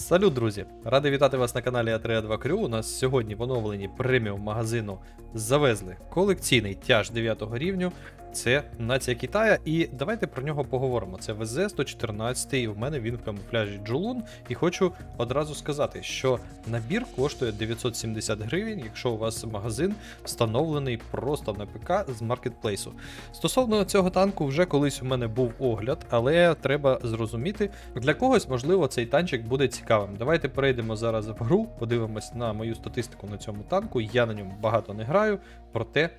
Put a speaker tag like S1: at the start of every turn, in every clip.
S1: Салют, друзі! Радий вітати вас на каналі a 2 Crew. У нас сьогодні в оновленні преміум магазину завезли колекційний тяж 9 рівню. Це нація Китая, і давайте про нього поговоримо. Це ВЗ-114, і в мене він в камуфляжі Джулун. І хочу одразу сказати, що набір коштує 970 гривень, якщо у вас магазин встановлений просто на ПК з маркетплейсу. Стосовно цього танку, вже колись у мене був огляд, але треба зрозуміти, для когось, можливо, цей танчик буде цікавим. Давайте перейдемо зараз в гру, подивимось на мою статистику на цьому танку. Я на ньому багато не граю, проте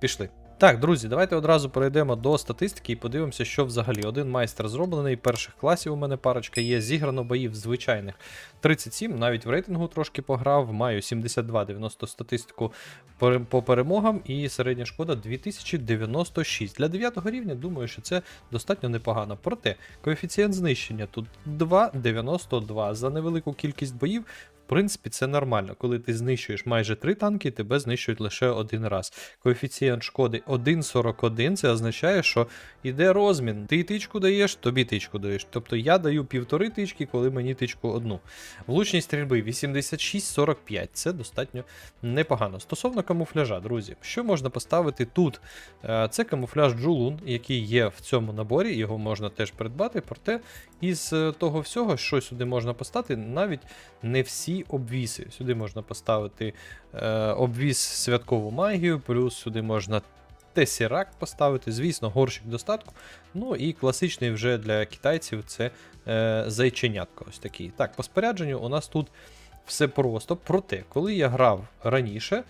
S1: пішли. Так, друзі, давайте одразу перейдемо до статистики і подивимося, що взагалі. Один майстер зроблений, перших класів у мене парочка є. Зіграно боїв звичайних 37, навіть в рейтингу трошки пограв. Маю 72-90 статистику по перемогам, і середня шкода 2096. Для 9 рівня думаю, що це достатньо непогано. Проте коефіцієнт знищення тут 2,92. За невелику кількість боїв. В принципі, це нормально. Коли ти знищуєш майже 3 танки, тебе знищують лише один раз. Коефіцієнт шкоди 1,41, це означає, що йде розмін. Ти тичку даєш, тобі тичку даєш. Тобто я даю півтори тички, коли мені тичку одну. Влучність стрільби 86-45. Це достатньо непогано. Стосовно камуфляжа, друзі, що можна поставити тут? Е, Це камуфляж Джулун, який є в цьому наборі, його можна теж придбати. Проте із е, того всього, що сюди можна поставити, навіть не всі обвіси. Сюди можна поставити е, обвіс святкову магію, плюс сюди можна тесірак поставити, звісно, горщик достатку. Ну і класичний вже для китайців це е, зайченятко. Ось такий. Так, по спорядженню у нас тут все просто. Проте, коли я грав раніше,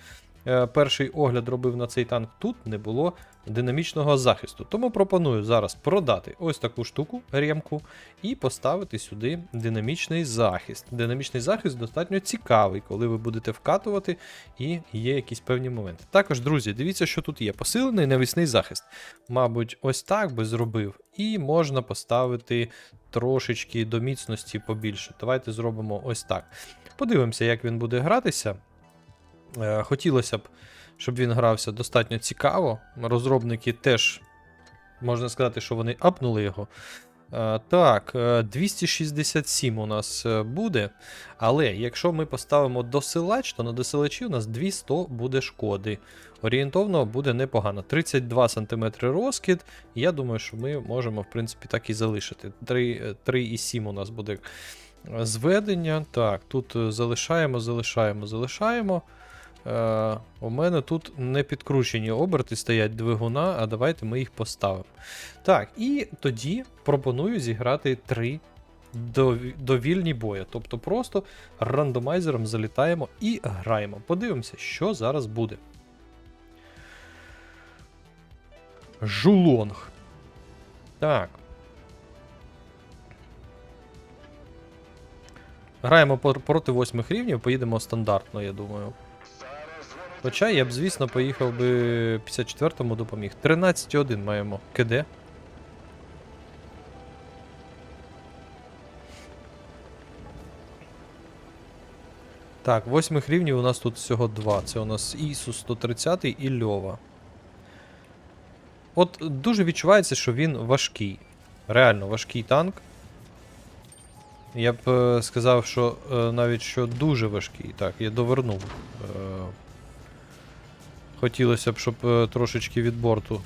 S1: перший огляд робив на цей танк, тут не було динамічного захисту. Тому пропоную зараз продати ось таку штуку, ремку, і поставити сюди динамічний захист. Динамічний захист достатньо цікавий, коли ви будете вкатувати і є якісь певні моменти. Також, друзі, дивіться, що тут є. Посилений навісний захист. Мабуть, ось так би зробив. І можна поставити трошечки до міцності побільше. Давайте зробимо ось так. Подивимося, як він буде гратися. Е, Хотілося б, щоб він грався достатньо цікаво. Розробники теж, можна сказати, що вони апнули його. Е, Так, е, 267 у нас е, буде. Але якщо ми поставимо досилач, то на досилачі у нас 200 буде шкоди. Орієнтовно буде непогано. 32 см розкид. Я думаю, що ми можемо, в принципі, так і залишити. 3, е, 3,7 у нас буде е, зведення. Так, тут е, залишаємо, залишаємо, залишаємо. Е, у мене тут не підкручені оберти стоять двигуна, а давайте ми їх поставимо. Так, і тоді пропоную зіграти три довільні бої. Тобто просто рандомайзером залітаємо і граємо. Подивимося, що зараз буде. Жулонг. Так. Граємо проти восьмих рівнів, поїдемо стандартно, я думаю. Хоча я б, звісно, поїхав би 54-му допоміг. 13,1 маємо. КД. Так, восьмих рівнів у нас тут всього два. Це у нас Ісу 130 і Льова. От дуже відчувається, що він важкий. Реально важкий танк. Я б е, сказав, що е, навіть що дуже важкий. Так, я довернув. Хотілося б, щоб е, трошечки від борту.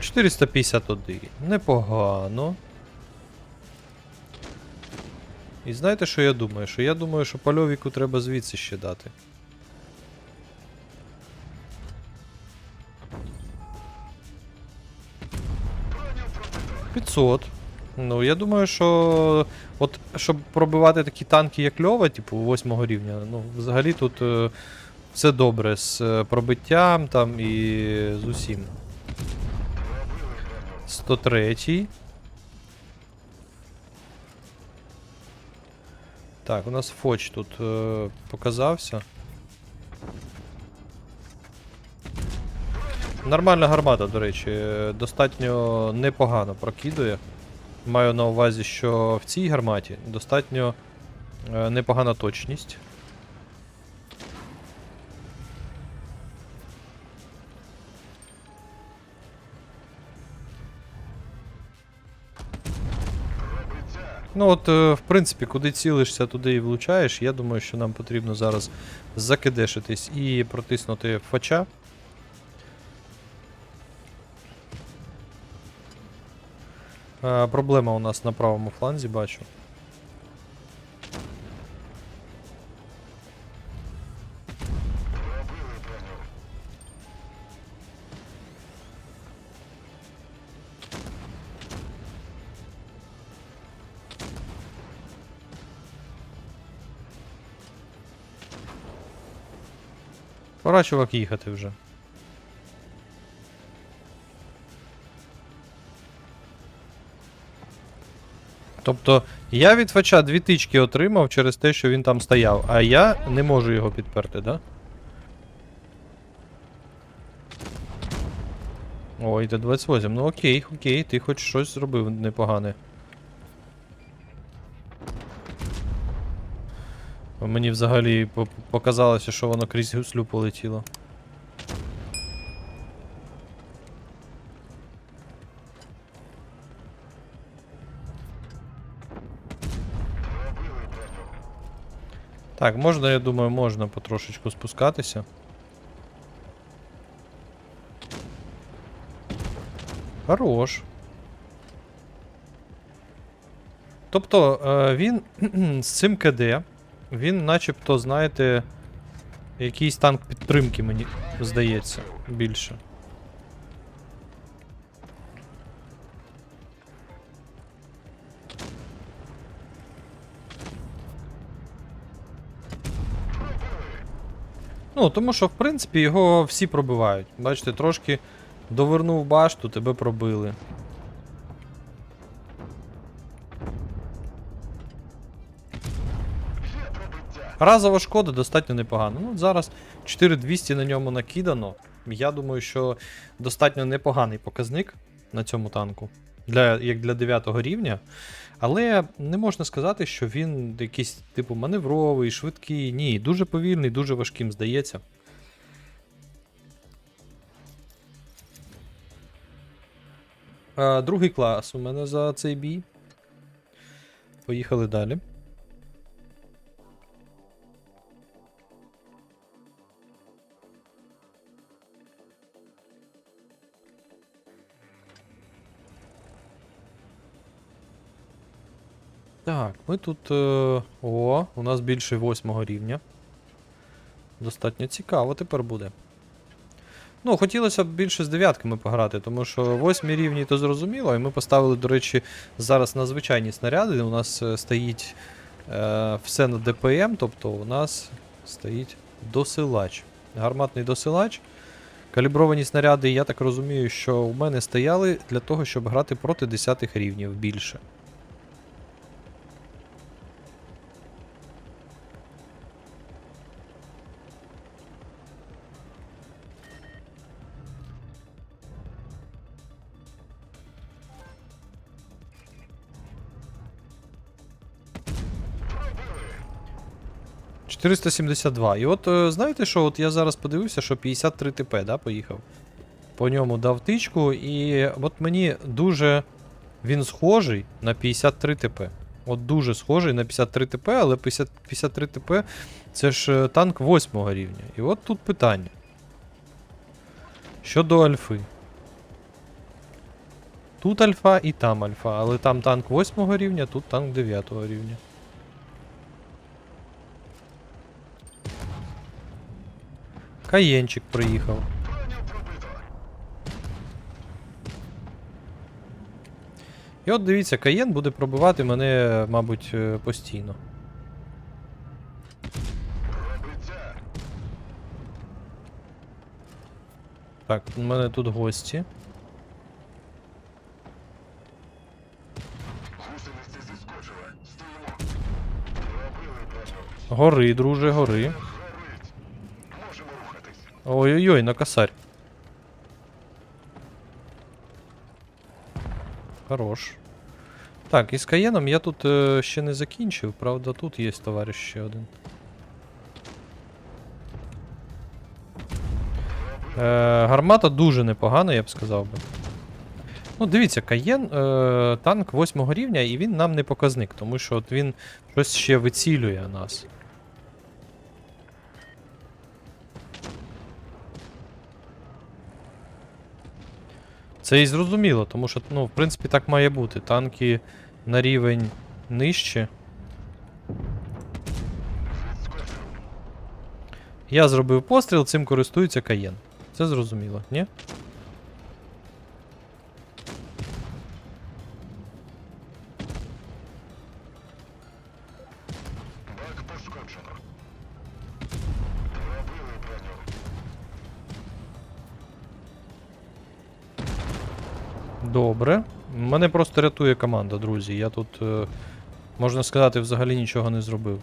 S1: 451. Непогано. І знаєте, що я думаю? Що я думаю, що польовіку треба звідси ще дати. П'ятсот. Ну, я думаю, що от щоб пробивати такі танки, як Льова, типу 8 рівня, ну, взагалі тут е, все добре з е, пробиттям там і з усім. 103. Так, у нас Фоч тут е, показався. Нормальна гармата, до речі, е, достатньо непогано прокидує. Маю на увазі, що в цій гарматі достатньо е, непогана точність. Ну от, е, в принципі, куди цілишся, туди і влучаєш. Я думаю, що нам потрібно зараз закидешитись і протиснути фача. Е, проблема у нас на правому фланзі, бачу. Пора, чувак, їхати вже. Тобто я від фача дві тички отримав через те, що він там стояв, а я не можу його підперти, да? Ой, йде 28. Ну окей, окей, ти хоч щось зробив непогане. Мені взагалі показалося, що воно крізь гуслю полетіло. Так, можна, я думаю, можна потрошечку спускатися. Хорош. Тобто, е, він з цим КД, він начебто, знаєте, якийсь танк підтримки, мені здається, більше. Ну, тому що, в принципі, його всі пробивають. Бачите, трошки довернув башту, тебе пробили. Разова шкода достатньо непогано. Ну, зараз 4200 на ньому накидано. Я думаю, що достатньо непоганий показник на цьому танку. Для, як для 9 рівня. Але не можна сказати, що він якийсь типу маневровий, швидкий. Ні, дуже повільний, дуже важким здається. Другий клас у мене за цей бій. Поїхали далі. Ми тут. Е... О, у нас більше восьмого рівня. Достатньо цікаво тепер буде. Ну, хотілося б більше з дев'ятками пограти, тому що восьмі рівні то зрозуміло, і ми поставили, до речі, зараз на звичайні снаряди. У нас е, стоїть е, все на ДПМ, тобто у нас стоїть досилач. Гарматний досилач. Калібровані снаряди, я так розумію, що у мене стояли для того, щоб грати проти 10 рівнів більше. — 472. І от е, знаєте що, от я зараз подивився, що 53 ТП, да, поїхав. По ньому дав тичку, і от мені дуже він схожий на 53 ТП. От дуже схожий на 53 ТП, але 50, 53 ТП це ж е, танк 8 рівня. І от тут питання. Щодо альфи. Тут альфа і там альфа, але там танк 8 рівня, тут танк 9 рівня. Каєнчик приїхав. І от дивіться, Каєн буде пробивати мене, мабуть, е, постійно. Так, у мене тут гості. Гори, друже, гори. Ой-ой-ой, на косарь. Хорош. Так, із Каєном я тут е, ще не закінчив, правда, тут є товариш ще один. Е, гармата дуже непогана, я б сказав би. Ну, дивіться, Каєн е, танк 8 рівня, і він нам не показник, тому що от він щось ще вицілює нас. Це і зрозуміло, тому що, ну, в принципі, так має бути. Танки на рівень нижче. Я зробив постріл, цим користується Каєн. Це зрозуміло, ні? Добре. Мене просто рятує команда, друзі. Я тут, е, можна сказати, взагалі нічого не зробив.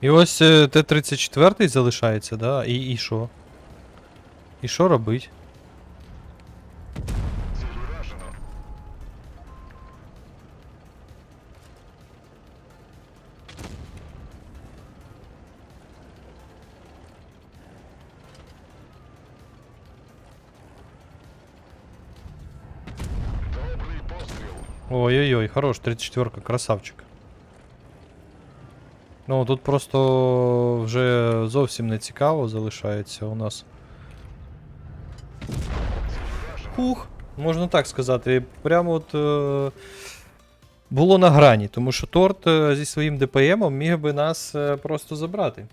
S1: І ось е, Т-34 залишається, да? І, і що? І що робить?
S2: Ціль уражено. Добрий постріл.
S1: Ой-ой-ой, хорош, 34 красавчик. Ну, тут просто вже зовсім не цікаво залишається у нас. Хух, можна так сказати. Прямо от е, було на грані, тому що торт е, зі своїм ДПМом міг би нас е, просто забрати.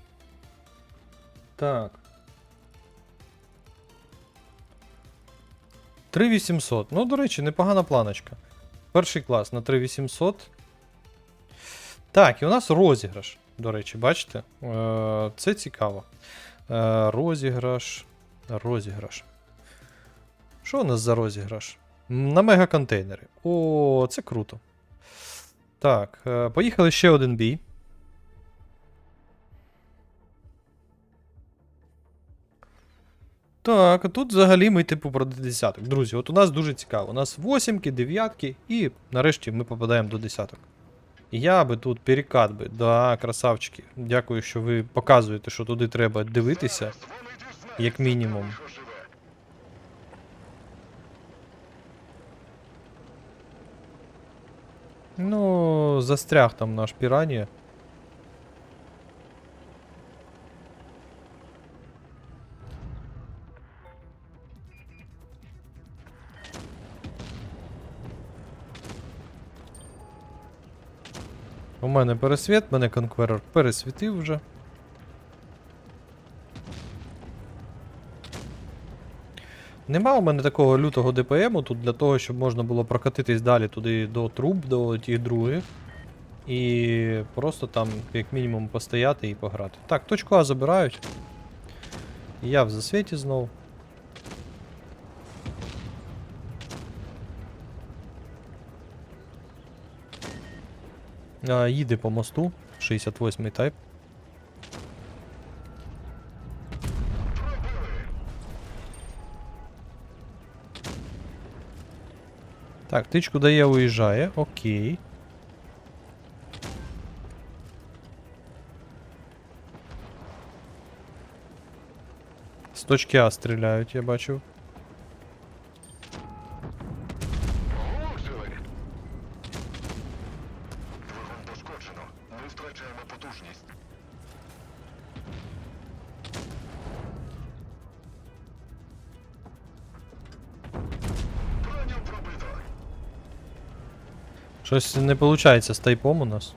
S1: Так. 3800. Ну, до речі, непогана планочка. Перший клас на 3800. Так, і у нас розіграш. До речі, бачите? Е, це цікаво. Е, розіграш. Розіграш. Що у нас за розіграш? На мегаконтейнери. О, це круто. Так, е, поїхали ще один бій. Так, тут взагалі ми типу про десяток. Друзі, от у нас дуже цікаво. У нас восімки, дев'ятки, і нарешті ми попадаємо до десяток. Я би тут перекат би. Да, красавчики. Дякую, що ви показуєте, що туди треба дивитися. Як мінімум. Ну, застряг там наш піранія. У мене пересвіт, мене конкверер пересвітив вже. Нема у мене такого лютого ДПМу тут для того, щоб можна було прокатитись далі туди до труб, до тих других. І просто там, як мінімум, постояти і пограти. Так, точку А забирають. Я в засвіті знов. А, їде по мосту. 68-й тайп. Так, тичку дає, уїжджає. Окей. З точки А стріляють, я бачив. Щось не виходить з тайпом у нас.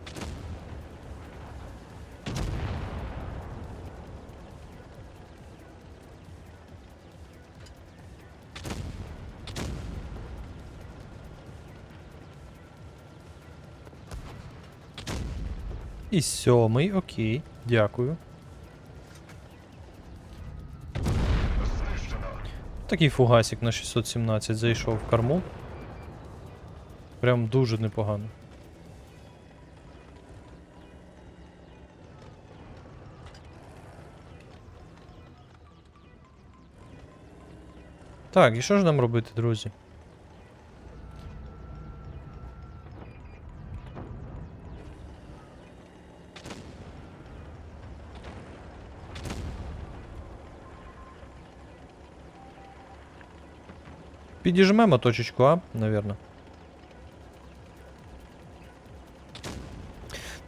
S1: І сьомий, окей, дякую. Такий фугасик на 617 зайшов в корму. Прям дуже непогано. Так, і що ж нам робити, друзі? Підіжмемо точечку А, навірно.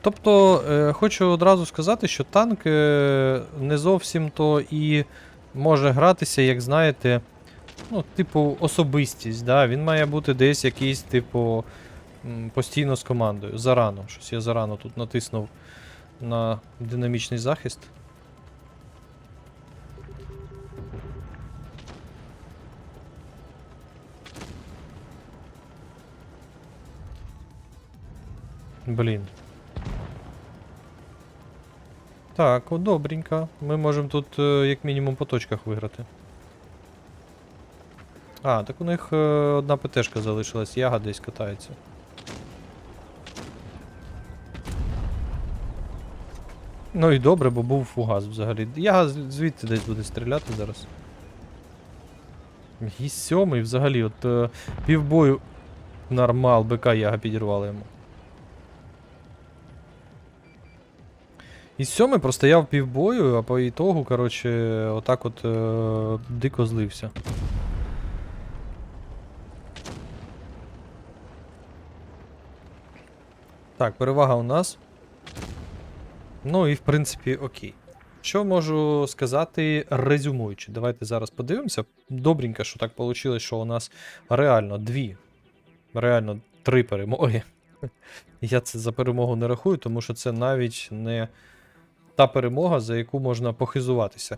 S1: Тобто, е, хочу одразу сказати, що танк е, не зовсім то і може гратися, як знаєте, ну, типу, особистість. Да? Він має бути десь якийсь, типу, постійно з командою. Зарано. Щось я зарано тут натиснув на динамічний захист. Блін. Так, о, добренько. Ми можемо тут е, як мінімум по точках виграти. А, так у них е, одна ПТшка залишилась, яга десь катається. Ну і добре, бо був фугас взагалі. Яга звідти десь буде стріляти зараз. І сьомий взагалі, от е, півбою нормал, БК яга підірвала йому. І сьомий простояв півбою, а по ітогу, коротше, отак от е, дико злився. Так, перевага у нас. Ну і в принципі окей. Що можу сказати, резюмуючи? Давайте зараз подивимося. Добренько, що так вийшло, що у нас реально дві, реально три перемоги. Я це за перемогу не рахую, тому що це навіть не та перемога, за яку можна похизуватися.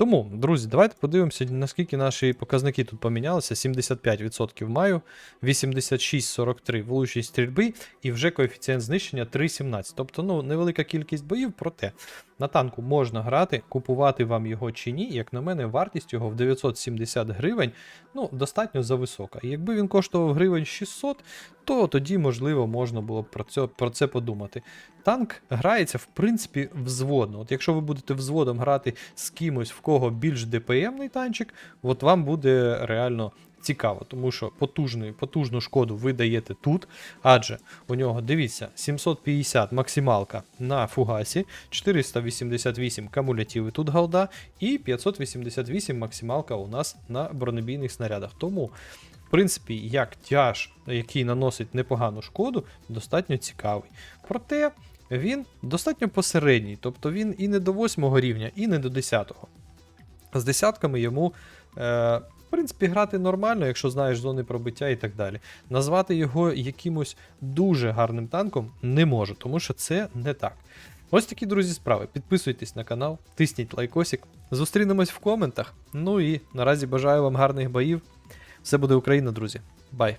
S1: Тому, друзі, давайте подивимося, наскільки наші показники тут помінялися. 75% маю, 86-43 влучність стрільби і вже коефіцієнт знищення 3,17. Тобто, ну, невелика кількість боїв, проте на танку можна грати, купувати вам його чи ні. Як на мене, вартість його в 970 гривень ну, достатньо зависока. І якби він коштував гривень 600, то тоді, можливо, можна було б про це, про це подумати. Танк грається, в принципі, взводно. От якщо ви будете взводом грати з кимось, в кого більш ДПМний танчик, от вам буде реально цікаво, тому що потужну, потужну шкоду ви даєте тут, адже у нього, дивіться, 750 максималка на фугасі, 488 кумулятиви тут голда, і 588 максималка у нас на бронебійних снарядах. Тому принципі, як тяж, який наносить непогану шкоду, достатньо цікавий. Проте він достатньо посередній, тобто він і не до 8 рівня, і не до 10. З десятками йому, е, в принципі, грати нормально, якщо знаєш зони пробиття і так далі. Назвати його якимось дуже гарним танком не можу, тому що це не так. Ось такі, друзі, справи. Підписуйтесь на канал, тисніть лайкосик. Зустрінемось в коментах. Ну і наразі бажаю вам гарних боїв. Все буде Україна, друзі. Бай!